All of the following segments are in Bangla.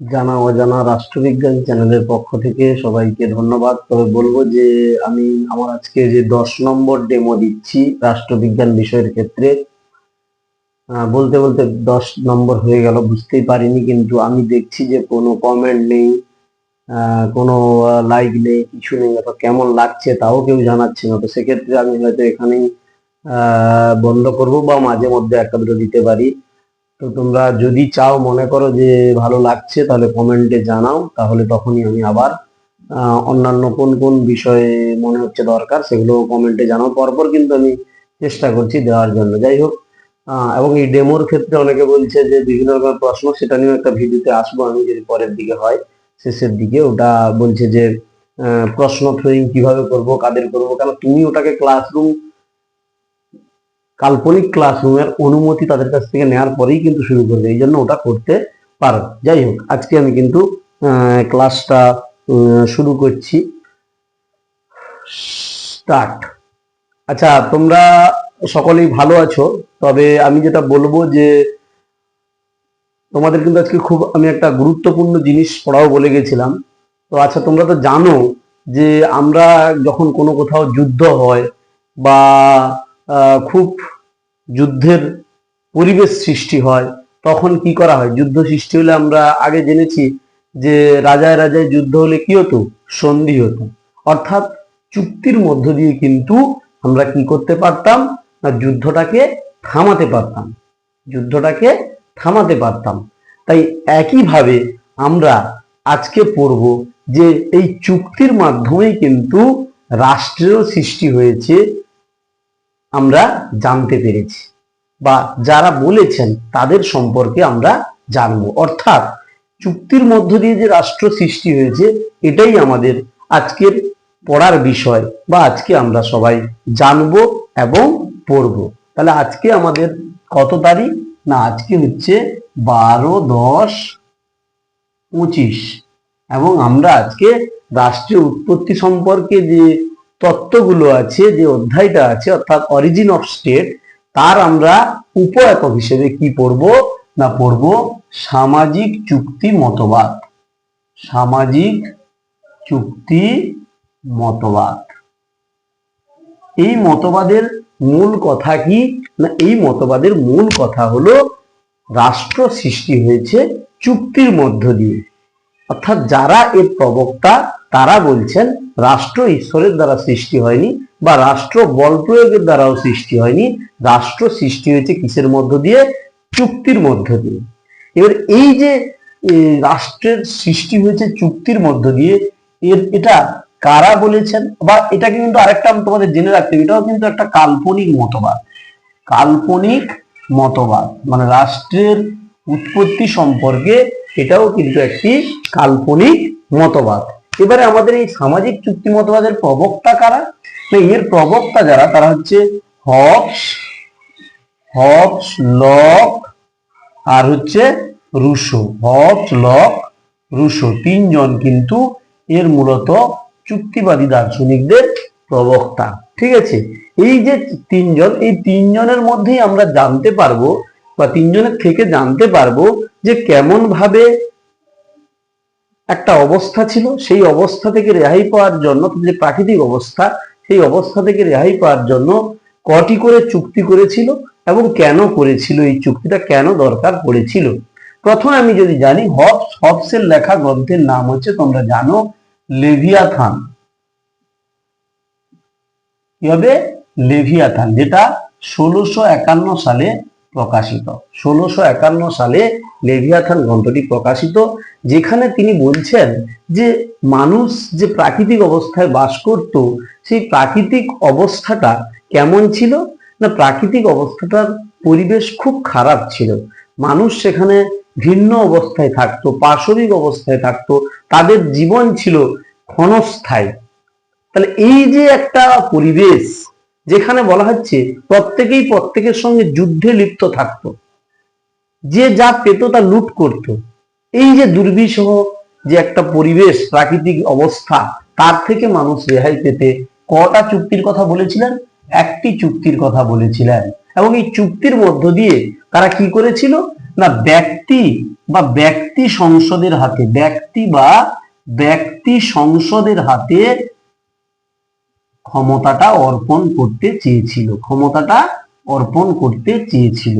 জানা অজানা রাষ্ট্রবিজ্ঞান চ্যানেলের পক্ষ থেকে সবাইকে ধন্যবাদ। তবে বলব যে আমি আমার আজকে যে দশ নম্বর ডেমো দিচ্ছি রাষ্ট্রবিজ্ঞান বিষয়ের ক্ষেত্রে বলতে বলতে দশ নম্বর হয়ে গেল, বুঝতেই পারিনি কিন্তু আমি দেখছি যে কোনো কমেন্ট নেই কোনো লাইক নেই, কিছু নেই, অথবা কেমন লাগছে তাও কেউ জানাচ্ছে না। তো সেক্ষেত্রে আমি হয়তো এখানেই বন্ধ করব বা মাঝে মধ্যে একটা দুটো দিতে পারি। তো তোমরা যদি চাও, মনে করো যে ভালো লাগছে, তাহলে কমেন্টে জানাও। তাহলে তখনই আমি আবার অন্যান্য কোন কোন বিষয়ে মনে হচ্ছে দরকার সেগুলো কমেন্টে জানাও। পরপর কিন্তু আমি চেষ্টা করছি দেওয়ার জন্য। যাই হোক এবং এই ডেমোর ক্ষেত্রে অনেকে বলছে যে বিভিন্ন রকমের প্রশ্ন, সেটা নিয়েও একটা ভিডিওতে আসব আমি, যদি পরের দিকে হয়, শেষের দিকে। ওটা বলছে যে প্রশ্ন থ্রোয়িং কীভাবে করব, কাদের করব, কেন তুমি ওটাকে ক্লাসরুম কাল্পনিক ক্লাসরুমের অনুমতি তাদের কাছ থেকে নেওয়ার পরেই কিন্তু শুরু করবে, এই জন্য ওটা করতে পারো। যাই হোক, আজকে আমি কিন্তু ক্লাসটা শুরু করছি। স্টার্ট। আচ্ছা তোমরা সকলেই ভালো আছো? তবে আমি যেটা বলব যে, তোমাদের কিন্তু আজকে খুব আমি একটা গুরুত্বপূর্ণ জিনিস পড়াও বলে গেছিলাম। তো আচ্ছা তোমরা তো জানো যে আমরা যখন কোনো কোথাও যুদ্ধ হয় বা খুব যুদ্ধের পরিবেশ সৃষ্টি হয়, তখন কি করা হয়? যুদ্ধ সৃষ্টি হলে আমরা আগে জেনেছি যে রাজায় রাজায় যুদ্ধ হলে কি হতো? সন্ধি হতো। অর্থাৎ চুক্তির মধ্য দিয়ে কিন্তু আমরা কি করতে পারতাম? না, যুদ্ধটাকে থামাতে পারতাম। যুদ্ধটাকে থামাতে পারতাম। তাই একইভাবে আমরা আজকে পড়ব যে এই চুক্তির মাধ্যমেই কিন্তু রাষ্ট্রেরও সৃষ্টি হয়েছে আমরা জানতে পেরেছি বা যারা বলেছেন তাদের সম্পর্কে আমরা জানব। অর্থাৎ চুক্তির মধ্য দিয়ে যে রাষ্ট্র সৃষ্টি হয়েছে, এটাই আমাদের আজকের পড়ার বিষয় বা আজকে আমরা সবাই জানব এবং পড়ব। তাহলে আজকে আমাদের কত তারিখ? না, আজকে হচ্ছে বারো দশ পঁচিশ। এবং আমরা আজকে রাষ্ট্রীয় উৎপত্তি সম্পর্কে যে তত্ত্বগুলো আছে, যে অধ্যায়টা আছে, অর্থাৎ অরিজিন অফ স্টেট তার আমরা উপ একক হিসেবে কি পড়ব না পড়ব? সামাজিক চুক্তি মতবাদ। সামাজিক চুক্তি মতবাদ। এই মতবাদের মূল কথা কি? না, এই মতবাদের মূল কথা হলো রাষ্ট্র সৃষ্টি হয়েছে চুক্তির মধ্য দিয়ে। অর্থাৎ যারা এর প্রবক্তা তারা বলছেন, রাষ্ট্র ঈশ্বরের দ্বারা সৃষ্টি হয়নি বা রাষ্ট্র বল প্রয়োগের দ্বারাও সৃষ্টি হয়নি। রাষ্ট্র সৃষ্টি হয়েছে কিসের মধ্য দিয়ে? চুক্তির মধ্য দিয়ে। এবার এই যে রাষ্ট্রের সৃষ্টি হয়েছে চুক্তির মধ্য দিয়ে, এর, এটা কারা বলেছেন? বা এটাকে কিন্তু আরেকটা আমি তোমাদের জেনে রাখতে এটাও কিন্তু একটা কাল্পনিক মতবাদ। কাল্পনিক মতবাদ মানে রাষ্ট্রের উৎপত্তি সম্পর্কে এটাও কিন্তু একটি কাল্পনিক মতবাদ। এবারে আমাদের এই সামাজিক চুক্তি মতবাদের প্রবক্তা কারা? না এর প্রবক্তা যারা, তারা হচ্ছে হবস হবস, লক আর হচ্ছে রুশো, হবস, লক, রুশো। তিনজন কিন্তু এর মূলত চুক্তিবাদী দার্শনিকদের প্রবক্তা। ঠিক আছে? এই যে তিনজন, এই তিনজনের মধ্যেই আমরা জানতে পারব বা তিনজনের থেকে জানতে পারব যে কেমন ভাবে একটা অবস্থা ছিল, সেই অবস্থা থেকে রেহাই পাওয়ার জন্য যে প্রাকৃতিক অবস্থা, সেই অবস্থা থেকে রেহাই পাওয়ার জন্য কটি করে চুক্তি করেছিল এবং কেন করেছিল, এই চুক্তিটা কেন দরকার পড়েছিল? প্রথমে আমি যদি জানি, হবস, হবসের লেখা গ্রন্থের নাম হচ্ছে, তোমরা জানো, লেভিয়াথান। কি হবে? লেভিয়াথান, যেটা ষোলোশো একান্ন সালে প্রকাশিত। ষোলোশো একান্ন সালে লেভিয়াথান গ্রন্থটি প্রকাশিত, যেখানে তিনি বলছেন যে মানুষ যে প্রাকৃতিক অবস্থায় বাস করত, সেই প্রাকৃতিক অবস্থাটা কেমন ছিল? না, প্রাকৃতিক অবস্থাটার পরিবেশ খুব খারাপ ছিল। মানুষ সেখানে ভিন্ন অবস্থায় থাকতো পাশবিক অবস্থায় থাকতো, তাদের জীবন ছিল ক্ষণস্থায়ী। তাহলে এই যে একটা পরিবেশ যেখানে বলা হচ্ছে প্রত্যেকেই প্রত্যেকের সঙ্গে যুদ্ধে লিপ্ত থাকতো। যে যা পেত তা লুট করত। এই যে দুর্বিষহ যে একটা পরিবেশ, প্রাকৃতিক অবস্থা, তার থেকে মানুষ রেহাই পেতে কটা চুক্তির কথা বলেছিলেন? একটি চুক্তির কথা বলেছিলেন। এবং এই চুক্তির মধ্য দিয়ে তারা কি করেছিল? না, ব্যক্তি বা ব্যক্তি সংসদের হাতে, ব্যক্তি বা ব্যক্তি সংসদের হাতে ক্ষমতাটা অর্পণ করতে চেয়েছিল, ক্ষমতাটা অর্পণ করতে চেয়েছিল।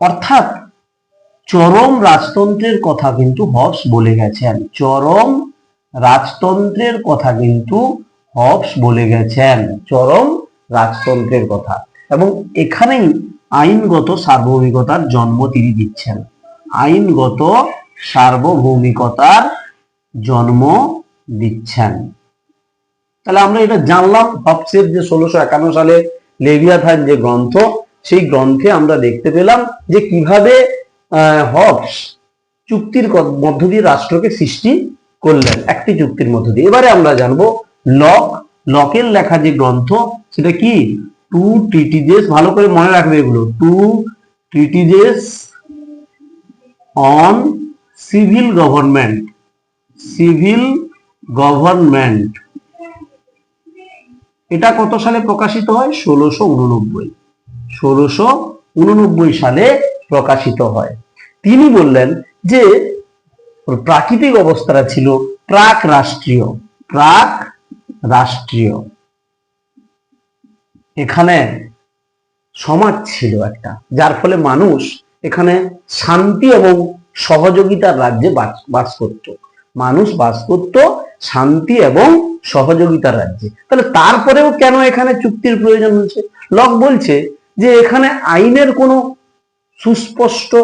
অর্থাৎ চরম রাজতন্ত্রের কথা কিন্তু হবস বলে গেছেন। চরম রাজতন্ত্রের কথা কিন্তু হবস বলে গেছেন। চরম রাজতন্ত্রের কথা। এবং এখানেই আইনগত সার্বভৌমিকতার জন্ম তিনি দিচ্ছেন। আইনগত সার্বভৌমিকতার জন্ম দিচ্ছেন। তাহলে আমরা এটা জানলাম হবসের যে ষোলোশো একান্ন সালে লেভিয়াথান যে গ্রন্থ, সেই গ্রন্থে আমরা দেখতে পেলাম যে কীভাবে হবস চুক্তির মধ্য দিয়ে রাষ্ট্রকে সৃষ্টি করলেন। একটি চুক্তির মধ্য দিয়ে। এবারে আমরা জানব লক লকের লেখা যে গ্রন্থ, সেটা কি? টু ট্রিটিজেস, ভালো করে মনে রাখবে এগুলো। Two treatises on civil government. Civil government. এটা কত সালে প্রকাশিত হয়? ষোলোশো উননব্বই। ষোলোশো উননব্বই সালে প্রকাশিত হয়। তিনি বললেন যে, প্রাকৃতিক অবস্থাটা ছিল প্রাক রাষ্ট্রীয় প্রাক রাষ্ট্রীয়। এখানে সমাজ ছিল একটা, যার ফলে মানুষ এখানে শান্তি এবং সহযোগিতার রাজ্যে বাস করত। মানুষ বাস করত শান্তি এবং সহযোগিতার রাজ্যে। তাহলে তারপরেও কেন এখানে চুক্তির প্রয়োজন হচ্ছে? লক বলছে যে এখানে আইনের কোনো সুস্পষ্ট,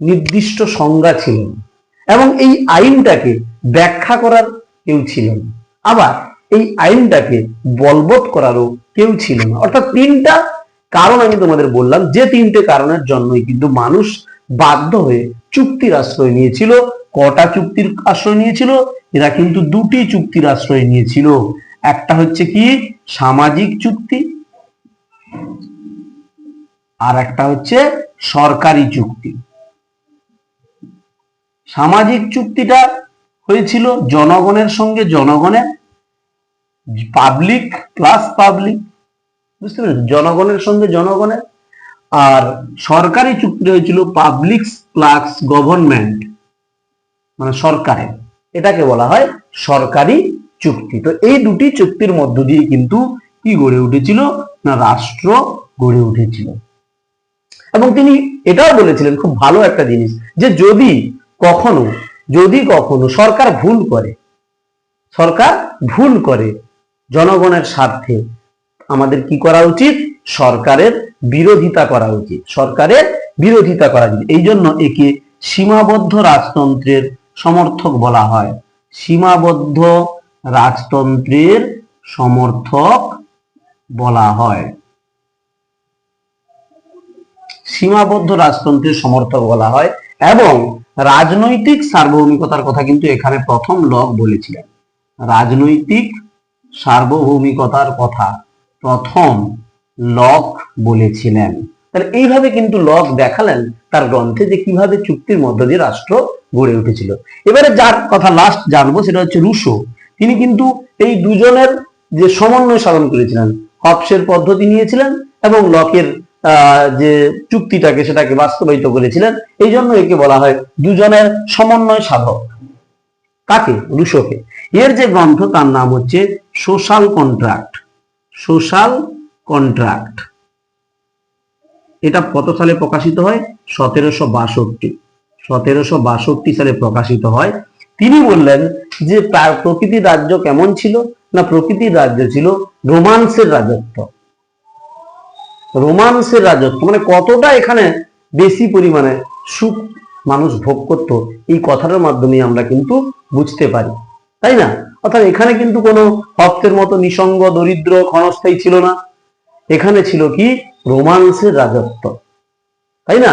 নির্দিষ্ট সংজ্ঞা ছিল না। এবং এই আইনটাকে ব্যাখ্যা করার কেউ ছিল না। আবার এই আইনটাকে বলবৎ করারও কেউ ছিল না। অর্থাৎ তিনটা কারণ আমি তোমাদের বললাম। যে তিনটে কারণের জন্যই কিন্তু মানুষ বাধ্য হয়ে চুক্তির আশ্রয় নিয়েছিল। কটা চুক্তির আশ্রয় নিয়েছিল? এরা কিন্তু দুটি চুক্তির আশ্রয় নিয়েছিল। একটা হচ্ছে কি? সামাজিক চুক্তি, আর একটা হচ্ছে সরকারি চুক্তি। সামাজিক চুক্তিটা হয়েছিল জনগণের সঙ্গে জনগণের পাবলিক প্লাস পাবলিক বুঝতে পেরেছেন? জনগণের সঙ্গে জনগণের, আর সরকারি চুক্তি হয়েছিল পাবলিক প্লাস গভর্নমেন্ট মানে সরকারের এটাকে বলা হয় সরকারি চুক্তি। তো এই দুটি চুক্তির মধ্য দিয়ে কিন্তু কি গড়ে উঠেছিল? না, রাষ্ট্র গড়ে উঠেছিল। এবং তিনি এটাও বলেছিলেন, খুব ভালো একটা জিনিস, যে যদি কখনো যদি কখনো সরকার ভুল করে, সরকার ভুল করে, জনগণের স্বার্থে, আমাদের কি করা উচিত? সরকারের বিরোধিতা করা উচিত। সরকারের বিরোধিতা করা উচিত। এই জন্য একে সীমাবদ্ধ রাজতন্ত্রের সমর্থক বলা হয়। সীমাবদ্ধ রাজতন্ত্রের সমর্থক বলা হয়। সীমাবদ্ধ রাজতন্ত্রের সমর্থক বলা হয় এবং রাজনৈতিক সার্বভৌমিকতার কথা কিন্তু এখানে প্রথম লক বলেছিলেন। রাজনৈতিক সার্বভৌমিকতার কথা প্রথম লক বলেছিলেন। তাহলে এইভাবে কিন্তু লক দেখালেন তার গ্রন্থে যে কীভাবে চুক্তির মধ্য দিয়ে রাষ্ট্র গড়ে উঠেছিল। এবারে যার কথা লাস্ট জানব সেটা হচ্ছে রুশো। তিনি কিন্তু এই দুজনের যে সমন্বয় সাধন করেছিলেন হবসের পদ্ধতি নিয়েছিলেন এবং লকের যে চুক্তিটাকে সেটাকে বাস্তবায়িত করেছিলেন, এই জন্য একে বলা হয় দুজনের সমন্বয় সাধক। কাকে? রুশোকে। এর যে গ্রন্থ তার নাম হচ্ছে সোশ্যাল কন্ট্রাক্ট। Social contract. এটা কত সালে প্রকাশিত হয়? সতেরোশো বাষট্টি। সতেরোশো বাষট্টি সালে প্রকাশিত হয়। তিনি বললেন যে, তার প্রকৃতির রাজ্য কেমন ছিল? না প্রকৃতির রাজ্য ছিল রোমান্সের রাজত্ব। রোমান্সের রাজত্ব মানে কতটা এখানে বেশি পরিমাণে সুখ মানুষ ভোগ করত, এই কথাটার মাধ্যমে আমরা কিন্তু বুঝতে পারি। তাই না? অর্থাৎ এখানে কিন্তু কোনো হপ্তের মতো নিসঙ্গ, দরিদ্র, ক্ষণস্থায়ী ছিল না। এখানে ছিল কি? রোমান্সের রাজত্ব। তাই না?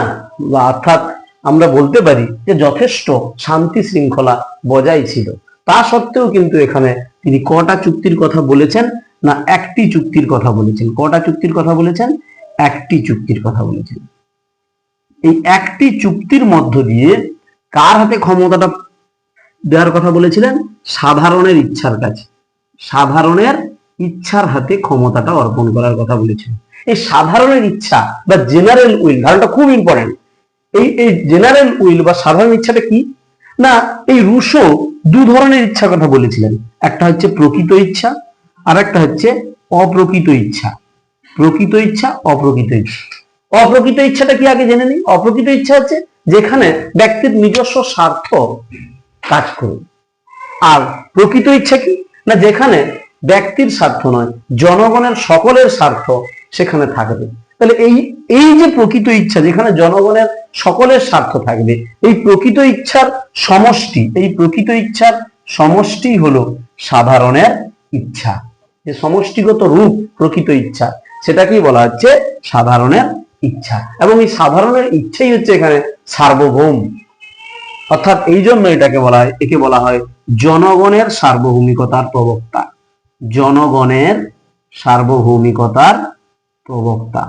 অর্থাৎ আমরা বলতে পারি যে যথেষ্ট শান্তি শৃঙ্খলা বজায় ছিল। তা সত্ত্বেও কিন্তু এখানে তিনি কটা চুক্তির কথা বলেছেন না একটি চুক্তির কথা বলেছেন? কটা চুক্তির কথা বলেছেন? একটি চুক্তির কথা বলেছেন। এই একটি চুক্তির মধ্য দিয়ে কার হাতে ক্ষমতাটা দেওয়ার কথা বলেছিলেন? সাধারণের ইচ্ছার কাছে। সাধারণের ইচ্ছার হাতে ক্ষমতাটা অর্পণ করার কথা বলেছিলেন। এই সাধারণের ইচ্ছা বা জেনারেল উইল ধারণটা খুব ইম্পর্টেন্ট এই এই জেনারেল উইল বা সাধারণ ইচ্ছাটা কি? না, এই রুশো দু ধরনের ইচ্ছা কথা বলেছিলেন। একটা হচ্ছে প্রকৃত ইচ্ছা আর একটা হচ্ছে অপ্রকৃত ইচ্ছা। প্রকৃত ইচ্ছা, অপ্রকৃত ইচ্ছা। অপ্রকৃত ইচ্ছাটা কি আগে জেনে নিই? অপ্রকৃত ইচ্ছা হচ্ছে যেখানে ব্যক্তির নিজস্ব স্বার্থ কাজ করবে আর প্রকৃত ইচ্ছা কি? না, যেখানে ব্যক্তির স্বার্থ নয়, জনগণের সকলের স্বার্থ সেখানে থাকবে। তাহলে এই এই যে প্রকৃত ইচ্ছা, যেখানে জনগণের সকলের স্বার্থ থাকবে, এই প্রকৃত ইচ্ছার সমষ্টি, এই প্রকৃত ইচ্ছার সমষ্টি হলো সাধারণের ইচ্ছা। যে সমষ্টিগত রূপ, প্রকৃত ইচ্ছা, সেটাকেই বলা হচ্ছে সাধারণের ইচ্ছা। এবং এই সাধারণের ইচ্ছাই হচ্ছে এখানে সার্বভৌম। অর্থাৎ এই জন্য এটাকে বলা হয়, একে বলা হয় জনগণের সার্বভৌমিকতার প্রবক্তা। জনগণের সার্বভৌমিকতার প্রবক্তা।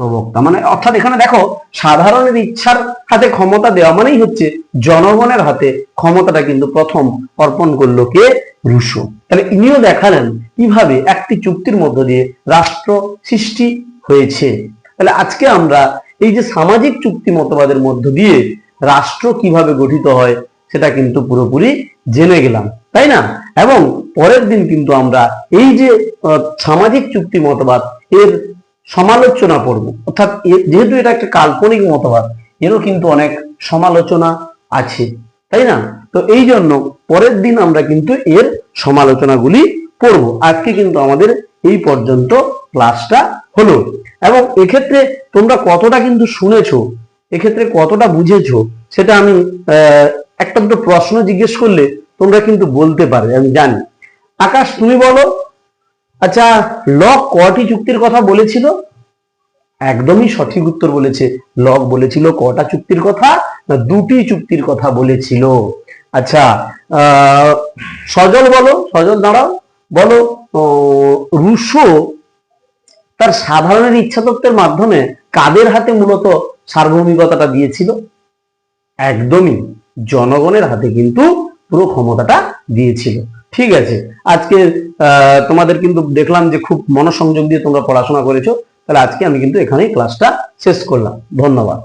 প্রবক্তা। মানে অর্থাৎ এখানে দেখো, সাধারণের ইচ্ছার হাতে ক্ষমতা দেওয়া মানেই হচ্ছে জনগণের হাতে ক্ষমতাটা কিন্তু প্রথম অর্পণ করল কে? রুশো। তাহলে ইনিও দেখালেন কীভাবে একটি চুক্তির মধ্য দিয়ে রাষ্ট্র সৃষ্টি হয়েছে। তাহলে আজকে আমরা এই যে সামাজিক চুক্তি মতবাদের মধ্য দিয়ে রাষ্ট্র কীভাবে গঠিত হয়, সেটা কিন্তু পুরোপুরি জেনে গেলাম, তাই না? এবং পরের দিন কিন্তু আমরা এই যে সামাজিক চুক্তি মতবাদ এর সমালোচনা পড়ব অর্থাৎ যেহেতু এটা একটা কাল্পনিক মতবাদ, এরও কিন্তু অনেক সমালোচনা আছে, তাই না? তো এই জন্য পরের দিন আমরা কিন্তু এর সমালোচনাগুলি পড়ব আজকে কিন্তু আমাদের এই পর্যন্ত ক্লাসটা হলো। এবং এক্ষেত্রে তোমরা কতটা কিন্তু শুনেছো, এক্ষেত্রে কতটা বুঝেছ, সেটা আমি একটা দুটো প্রশ্ন জিজ্ঞেস করলে তোমরা কিন্তু বলতে পারবে, আমি জানি। আকাশ তুমি বলো আচ্ছা লক কটি চুক্তির কথা বলেছিল? একদমই সঠিক উত্তর বলেছে। লক বলেছিল কটা চুক্তির কথা, না দুটি চুক্তির কথা বলেছিল। আচ্ছা সজল বলো, সজল দাঁড়াও, বলো রুশো তার সাধারণের ইচ্ছা তত্ত্বের মাধ্যমে কাদের হাতে মূলত সার্বভৌমিকতাটা দিয়েছিল? একদমই জনগণের হাতে কিন্তু পুরো ক্ষমতাটা দিয়েছিল। ঠিক আছে। আজকে তোমাদের কিন্তু দেখলাম যে খুব মনোসংযোগ দিয়ে তোমরা পড়াশোনা করেছ। তাহলে আজকে আমি কিন্তু এখানেই ক্লাসটা শেষ করলাম। ধন্যবাদ।